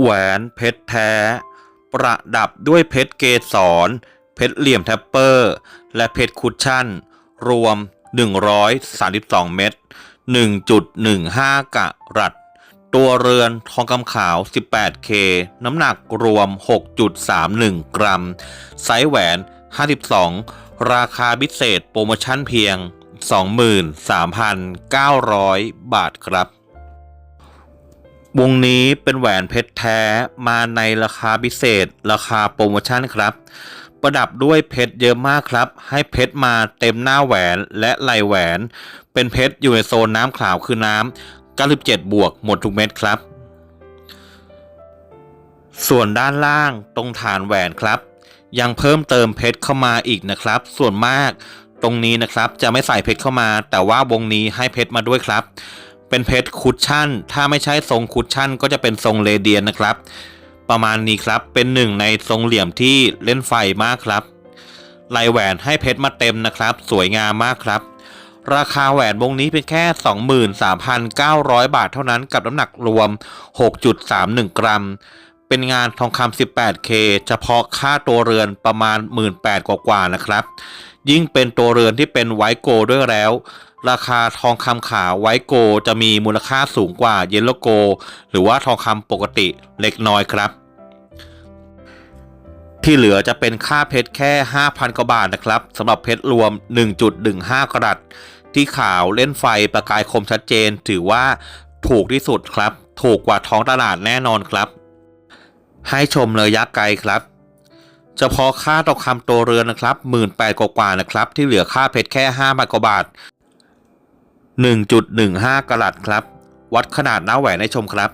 แหวนเพชรแท้ ประดับด้วยเพชรเกสร เพชรเหลี่ยมแทปเปอร์ และเพชรคุชชั่น รวม 132 เม็ด1.15 กะรัตตัวเรือนทองคำขาว 18K น้ำหนักรวม 6.31 กรัม ไซส์แหวน 52 ราคาพิเศษโปรโมชั่นเพียง 23,900 บาทครับ วงนี้เป็นแหวนเพชรแท้มาในราคาพิเศษ ราคาโปรโมชั่นครับ ประดับด้วยเพชรเยอะมากครับ ให้เพชรมาเต็มหน้าแหวนและไหลแหวน เป็นเพชรอยู่ในโซนน้ำขาวคือน้ำ97 บวกหมดทุกเม็ดครับ ส่วนด้านล่างตรงฐานแหวนครับ ยังเพิ่มเติมเพชรเข้ามาอีกนะครับ ส่วนมากตรงนี้นะครับจะไม่ใส่เพชรเข้ามา แต่ว่าวงนี้ให้เพชรมาด้วยครับ เป็นเพชรคุชชั่น ถ้าไม่ใช่ทรงคุชชั่น ก็จะเป็นทรงเรเดียนนะครับ ประมาณนี้ครับ เป็นหนึ่งในทรงเหลี่ยมที่เล่นไฟมากครับลายแหวนให้เพชรมาเต็มนะครับ สวยงามมากครับ ราคาแหวนวงนี้เป็นแค่ 23,900 บาทเท่านั้นกับน้ำหนักรวม 6.31 กรัม เป็นงานทองคำ 18K เฉพาะค่าตัวเรือนประมาณ 18,000กว่าๆนะครับ ยิ่งเป็นตัวเรือนที่เป็นไวโกลด้วยแล้ว ราคาทองคำขาวไวโกจะมีมูลค่าสูงกว่าเยลโลโก หรือว่าทองคำปกติเล็กน้อยครับ ที่เหลือจะเป็นค่าเพชรแค่ 5,000 กว่าบาทนะครับสำหรับเพชรรวม 1.15 กรัตที่ขาวเล่นไฟประกายคมชัดเจน ถือว่าถูกที่สุดครับ ถูกกว่าท้องตลาดแน่นอนครับ ให้ชมเลยยักษ์ไกลครับเฉพาะค่าทองคำตัวเรือนนะครับ18,000กว่าๆนะครับ ที่เหลือค่าเพชรแค่5,000กว่าบาท 1.15กรัตครับ วัดขนาดหน้าแหวนให้ชมครับ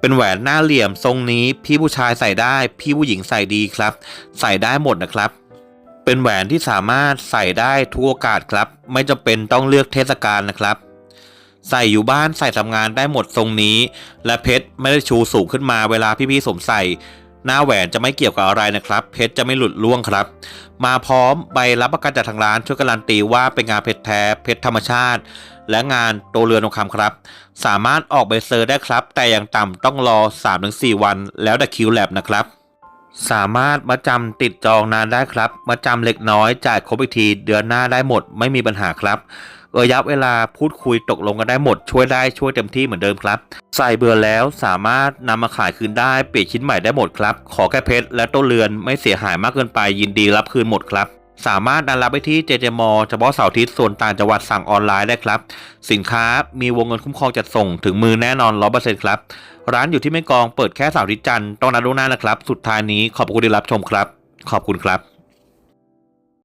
เป็นแหวนหน้าเหลี่ยมทรงนี้พี่ผู้ชายใส่ได้พี่ผู้หญิงใส่ดีครับ ใส่ได้หมดนะครับ เป็นแหวนที่สามารถใส่ได้ทุกโอกาสครับ ไม่จำเป็นต้องเลือกเทศกาลนะครับ ใส่อยู่บ้านใส่ทำงานได้หมดทรงนี้ และเพชรไม่ได้ชูสูงขึ้นมาเวลาพี่ๆสวมใส่ หน้าแหวนจะไม่เกี่ยวกับอะไรนะครับ เพชรจะไม่หลุดล่วงครับ มาพร้อมใบรับประกันจากทางร้านช่วยการันตีว่าเป็นงานเพชรแท้เพชรธรรมชาติ และงานโตเรือนทองคำครับ สามารถออกใบเซอร์ได้ครับ แต่อย่างต่ำต้องรอ 3-4 วัน แล้วแต่คิวแลบนะครับสามารถมาจำติดจองนานได้ครับ มาจำเล็กน้อยจ่ายครบอีกทีเดือนหน้าได้หมดไม่มีปัญหาครับ ระยะเวลาพูดคุยตกลงกันได้หมดช่วยได้ช่วยเต็มที่เหมือนเดิมครับใส่เบื่อแล้วสามารถนำมาขายคืนได้เปลี่ยนชิ้นใหม่ได้หมดครับ ขอแค่เพชรและต้นเรือนไม่เสียหายมากเกินไปยินดีรับคืนหมดครับสามารถนัดรับไปที่เจเจมอเฉพาะเสาร์อาทิตย์ส่วนต่างจังหวัดสั่งออนไลน์ได้ครับ สินค้ามีวงเงินคุ้มครองจัดส่งถึงมือแน่นอน100%ครับ ร้านอยู่ที่แม่กองเปิดแค่เสาร์อาทิตย์จันทร์ต้องนัดล่วงหน้านะครับ สุดท้ายนี้ขอบคุณที่รับชมครับ ขอบคุณครับ